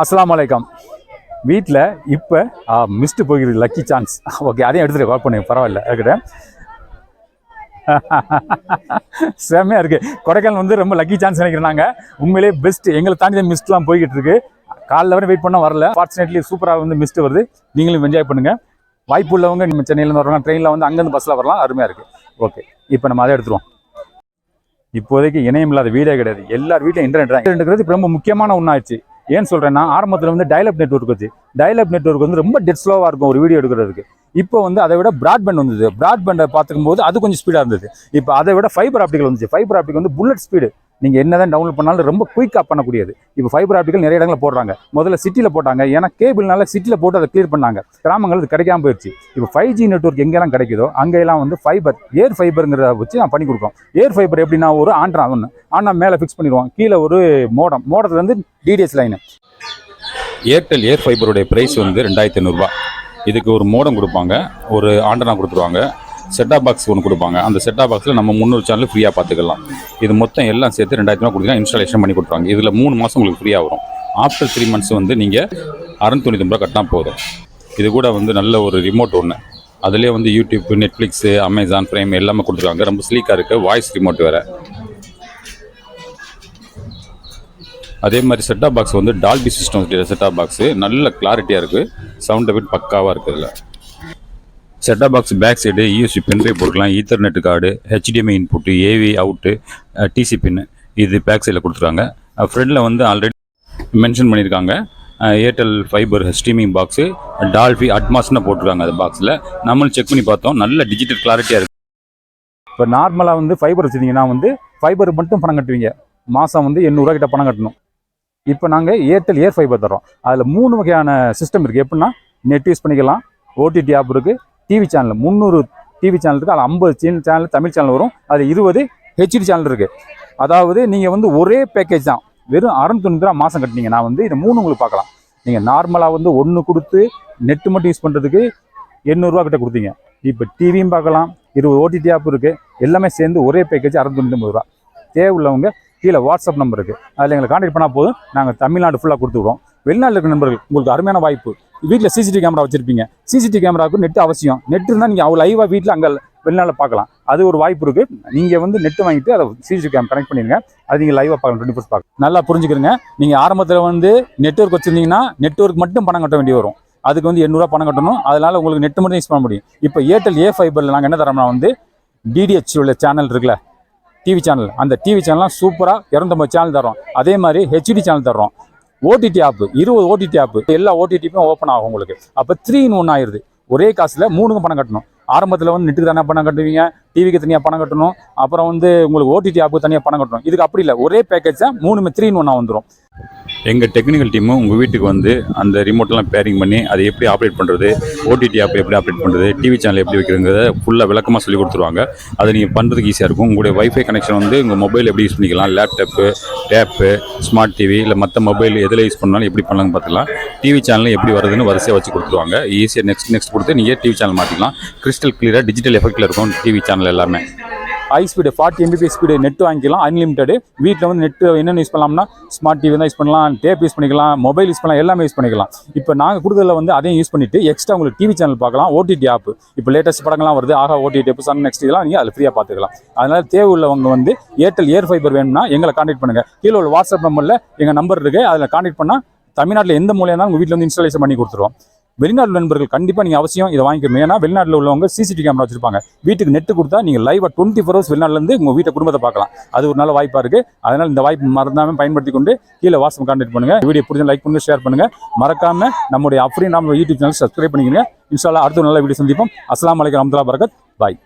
அஸ்லாம் வலைக்கம் வீட்டில் இப்போ மிஸ்டு போகிறது லக்கி சான்ஸ் ஓகே அதையும் எடுத்துகிட்டு கால் பண்ணி பரவாயில்ல இருக்கட்ட செம்மையாக இருக்குது கொடைக்கானல் வந்து ரொம்ப லக்கி சான்ஸ் நினைக்கிறேன் உண்மையிலே உண்மையிலேயே பெஸ்ட் எங்களை தாண்டி தான் மிஸ்ட்லாம் போய்கிட்டு இருக்கு. காலைல வரை வெயிட் பண்ண வரல. ஃபார்ச்சுனேட்லி சூப்பராக வந்து மிஸ்ட் வருது. நீங்களும் என்ஜாய் பண்ணுங்கள் வாய்ப்பு உள்ளவங்க நம்ம சென்னையிலேருந்து வரலாம் ட்ரெயினில் வந்து அங்கேருந்து பஸ்ஸில் வரலாம். அருமையாக இருக்குது ஓகே இப்போ நம்ம அதை எடுத்துருவோம். இப்போதைக்கு இணையம் இல்லாத வீடே கிடையாது. எல்லார் வீட்லையும் இன்டர்நெட் தான். இப்போ ரொம்ப முக்கியமான ஒன்றாச்சு ஏன்னு சொல்கிறேன்னா ஆரம்பத்தில் வந்து டைலப் நெட்வொர்க் வச்சு டைலப் நெட்வொர்க் வந்து ரொம்ப டெட் ஸ்லோவாக இருக்கும் ஒரு வீடியோ எடுக்கிறதுக்கு. இப்போ வந்து அதை விட ப்ராட்பேண்ட் வந்தது. பிராட்பேண்டை பார்த்துக்கும் போது அது கொஞ்சம் ஸ்பீடாக இருந்தது. இப்போ அதை விட ஃபைபர் ஆப்டிக்கல் வந்துச்சு. ஃபைபர் ஆப்டிக் வந்து புல்லட் ஸ்பீடு நீங்கள் என்ன தான் டவுன்லோட் பண்ணாலும் ரொம்ப குயிக்காக பண்ணக்கூடியது. இப்போ ஃபைபர் ஆப்டிக்கல் நிறைய இடங்களில் போடுறாங்க. முதல்ல சிட்டியில் போட்டாங்க. ஏன்னா கேபிள்னால சிட்டியில் போட்டு அதை கிளியர் பண்ணாங்க. கிராமங்கள் அது கிடைக்காம போயிடுச்சு இப்போ ஃபைவ் ஜி நெட்ஒர்க் எங்கெல்லாம் கிடைக்குதோ அங்கெல்லாம் வந்து ஃபைபர் ஏர் ஃபைபருங்கிறத வச்சு நான் பண்ணி கொடுக்கோம் ஏர் ஃபைபர் எப்படின்னா ஒரு ஆண்ட்ரா ஒன்று ஆனால் மேலே ஃபிக்ஸ் பண்ணிடுவோம். கீழே ஒரு மோடம் மோடத்தில் வந்து டிடிஎஸ் லைனு ஏர்டெல் ஏர் ஃபைபருடைய ப்ரைஸ் வந்து ரெண்டாயிரத்தி ஐநூறுரூவா இதுக்கு ஒரு மோடம் கொடுப்பாங்க. ஒரு ஆண்டனா கொடுத்துருவாங்க. செட்டாப் பாக்ஸ் ஒன்று கொடுப்பாங்க. அந்த செட்டாப் பாக்ஸில் நம்ம முந்நூறு சேனல் ஃப்ரீயாக பார்த்துக்கலாம். இது மொத்தம் எல்லாம் சேர்த்து ரெண்டாயிரத்தி ரூபா கொடுத்தீங்கன்னா இன்ஸ்டாலேஷன் பண்ணி கொடுத்துருவாங்க. இதில் மூணு மாதம் உங்களுக்கு ஃப்ரீயாக வரும். ஆஃப்டர் த்ரீ மந்த்ஸ் வந்து நீங்கள் அறநூற்றி ரூபா கட்டினா போதும். இது கூட வந்து நல்ல ஒரு ரிமோட் ஒன்று அதுலேயே வந்து யூடியூப் நெட்ஃப்ளிக்ஸு அமேசான் ப்ரைம் எல்லாமே கொடுத்துருக்காங்க. ரொம்ப ஸ்லீக்காக இருக்குது வாய்ஸ் ரிமோட் வேறு. அதே மாதிரி செட்டாப் பாக்ஸ் வந்து Dolby system set top box நல்ல கிளாரிட்டியாக இருக்குது சவுண்ட் பிட் பக்காவாக இருக்குது இதில். Set top box back side USB pendrive போட்டுக்கலாம் ethernet card HDMI input AV out DC pin இது பேக் சைடில் கொடுத்துருக்காங்க. ஃப்ரண்டில் வந்து ஆல்ரெடி மென்ஷன் பண்ணியிருக்காங்க. Airtel fibre streaming box Dolby அட்மாஸ்னு போட்டிருக்காங்க அந்த பாக்ஸில் நம்மளும் செக் பண்ணி பார்த்தோம். நல்ல டிஜிட்டல் கிளாரிட்டியாக இருக்குது இப்போ நார்மலாக வந்து ஃபைபர் வச்சுருந்தீங்கன்னா வந்து ஃபைபர் மட்டும் பணம் கட்டுவீங்க. மாதம் வந்து எண்ணூறுரூவா கிட்ட பணம் கட்டணும். இப்போ நாங்கள் ஏர்டெல் ஏர் ஃபைபர் தரோம் அதில் மூணு வகையான சிஸ்டம் இருக்குது எப்படின்னா நெட் யூஸ் பண்ணிக்கலாம். ஓடிடி ஆப் இருக்குது டிவி சேனல் முந்நூறு டிவி சேனல் இருக்குது அதில் ஐம்பது சேனல் சேனல் தமிழ் சேனல் வரும். அது இருபது ஹெச்டி சேனல் இருக்குது அதாவது நீங்கள் வந்து ஒரே பேக்கேஜ் தான். வெறும் அறநூற்றி ரூபா மாதம் கட்டினீங்கன்னா வந்து இது மூணு உங்களுக்கு பார்க்கலாம். நீங்கள் நார்மலாக வந்து ஒன்று கொடுத்து நெட்டு மட்டும் யூஸ் பண்ணுறதுக்கு எண்ணூறுரூவா கிட்ட கொடுத்தீங்க. இப்போ டிவியும் பார்க்கலாம். இருபது ஓடிடி ஆப் இருக்குது எல்லாமே சேர்ந்து ஒரே பேக்கேஜ் அறுநூத்தொண்ணூறு ரூபா. தேவை உள்ளவங்க கீழே வாட்ஸ்அப் நம்பர் இருக்குது அதில் எங்களை கான்டாக்ட் பண்ணால் போதும். நாங்கள் தமிழ்நாடு ஃபுல்லாக கொடுத்துடுவோம் வெளிநாட்டில் இருக்கிற நண்பர்கள் உங்களுக்கு அருமையான வாய்ப்பு. வீட்டில் சிசிடிவி கேமரா வச்சுருப்பீங்க. சிசிடிவி கேமராவுக்கு நெட் அவசியம். நெட் இருந்தால் நீங்கள் அவங்க லைவாக வீட்டில் அங்கே வெளிநாளில் பார்க்கலாம். அது ஒரு வாய்ப்பு இருக்குது நீங்கள் வந்து நெட் வாங்கிட்டு அதை சிசிடிவி கேமரா கனெக்ட் பண்ணிடுங்க. அது நீங்கள் லைவாக பார்க்கலாம் டுவெண்ட்டி ஃபோர்ஸ் பார்க்கலாம் நல்லா புரிஞ்சுக்கிறங்க. நீங்கள் ஆரம்பத்தில் வந்து நெட்ஒர்க் வச்சுருந்தீங்கன்னா நெட்ஒர்க் மட்டும் பணம் கட்ட வேண்டி வரும். அதுக்கு வந்து எண்ணூறுவா பணம் கட்டணும். அதனால் உங்களுக்கு நெட் மட்டும் யூஸ் பண்ண முடியும். இப்போ ஏர்டெல் ஏ ஃபைபரில் நாங்கள் என்ன தரோம்னா வந்து டிடிஹெச் உள்ள சேனல் இருக்குல்ல டிவி சேனல் அந்த டிவி சேனல்லாம் சூப்பராக இரநூத்தம்பது சேனல் தரோம் அதே மாதிரி ஹெச்டி சேனல் தர்றோம். ஓடிடி ஆப் இருபது ஓடிடி ஆப் எல்லா ஓடிடிப்பும் ஓப்பன் ஆகும் உங்களுக்கு. அப்போ த்ரீ இன் ஒன் ஆயிருது. ஒரே காசில் மூணுக்கும் பணம் கட்டணும். ஆரம்பத்தில் வந்து நெட்டுக்கு தனியாக பணம் கட்டுவீங்க? டிவிக்கு தனியாக பணம் கட்டணும். அப்புறம் வந்து உங்களுக்கு ஓடிடி ஆப்புக்கு தனியாக பணம் கட்டணும். இதுக்கு அப்படி இல்லை. ஒரே பேக்கேஜ் தான் மூணுமே த்ரீ இன் ஒன்னாக வந்துடும் எங்கள் டெக்னிக்கல் டீமு உங்கள் வீட்டுக்கு வந்து அந்த ரிமோட்டெல்லாம் பேரிங் பண்ணி அதை எப்படி ஆப்ரேட் பண்ணுறது ஓடிடி ஆப் எப்படி ஆப்ரேட் பண்ணுறது டிவி சேனல் எப்படி வைக்கிறதுங்கிறத ஃபுல்லாக விளக்கமாக சொல்லி கொடுத்துருவாங்க. அதை நீங்கள் பண்ணுறதுக்கு ஈஸியாக இருக்கும். உங்களுடைய வைஃபை கனெக்ஷன் வந்து உங்கள் மொபைல் எப்படி யூஸ் பண்ணிக்கலாம்? லேப்டாப்பு டேப்பு ஸ்மார்ட் டிவி இல்லை மற்ற மொபைல் எதில் யூஸ் பண்ணாலும் எப்படி பண்ணலாம்னு பார்த்துக்கலாம். டிவி சேனல் எப்படி வருதுன்னு வரிசையாக வச்சு கொடுத்துருவாங்க. ஈஸியாக நெக்ஸ்ட் நெக்ஸ்ட் கொடுத்து நீங்கள் டிவி சேனல் மாற்றிக்கலாம் கிறிஸ்டல் கிளியராக டிஜிட்டல் எஃபெக்ட்டில் இருக்கும் டிவி சேனல் எல்லாமே. High speed forty MBP speed net வாங்கிக்கலாம். அன்லிமிட்டடு வீட்டில் வந்து நெட் என்னென்ன யூஸ் பண்ணலாம்னா ஸ்மார்ட் டிவி தான் யூஸ் பண்ணலாம். டேப் யூஸ் பண்ணிக்கலாம். மொபைல் யூஸ் பண்ணலாம். எல்லாமே யூஸ் பண்ணிக்கலாம். இப்போ நாங்கள் கொடுத்ததில் வந்து அதையும் யூஸ் பண்ணிட்டு எக்ஸ்ட்ரா உங்களுக்கு டிவி சேனல் பார்க்கலாம். ஓடிடி ஆப் இப்போ லேட்டஸ்ட் படங்கள்லாம் வருது. ஆகா ஓடிடி ஆப் சன் நெக்ஸ்ட் இதெல்லாம் நீங்கள் அதில் ஃப்ரீயாக பார்த்துக்கலாம். அதனால் தேவை உள்ளவங்க வந்து ஏர்டெல் ஏர் ஃபைபர் வேணும்னா எங்களை காண்டாக்ட் பண்ணுங்கள் கீழே உள்ள வாட்ஸ்அப் நம்பரில் எங்கள் நம்பர் இருக்குது அதில் காண்டாக்ட் பண்ணால் தமிழ்நாட்டில் எந்த மூலையாக இருந்தாலும் உங்கள் வீட்டில் வந்து இன்ஸ்டாலேஷன் பண்ணி கொடுத்துருவோம். வெளிநாட்டு நண்பர்கள் கண்டிப்பாக நீங்கள் அவசியம் இதை வாங்கிக்கணும். ஏன்னா வெளிநாட்டில் உள்ளவங்க சிசிடிவி கேமரா வச்சிருப்பாங்க. வீட்டுக்கு நெட்டு கொடுத்தா நீங்கள் லைவாக டுவெண்ட்டி ஃபோர் ஹவர்ஸ் வெளிநாட்டிலேருந்து உங்கள் வீட்டை குடும்பத்தை பார்க்கலாம். அது ஒரு நல்ல வாய்ப்பாக இருக்குது அதனால் இந்த வாய்ப்பு மறந்தாமல் பயன்படுத்தி கொண்டு கீழே வாட்ஸ்அப் கான்டாக்ட் பண்ணுங்கள் வீடியோ பிடிச்ச லைக் பண்ணி ஷேர் பண்ணுங்கள் மறக்காமல் நம்முடைய அஃப்ரீன் நம்ம யூடியூப் சேனல் சப்ஸ்கிரைப் பண்ணிக்கங்க. இன்ஷால்லா அடுத்த நல்ல வீடியோ சந்திப்போம். அஸ்லாம் வலைக்கம் ரஹமத்துல்லா பரகத் பாய்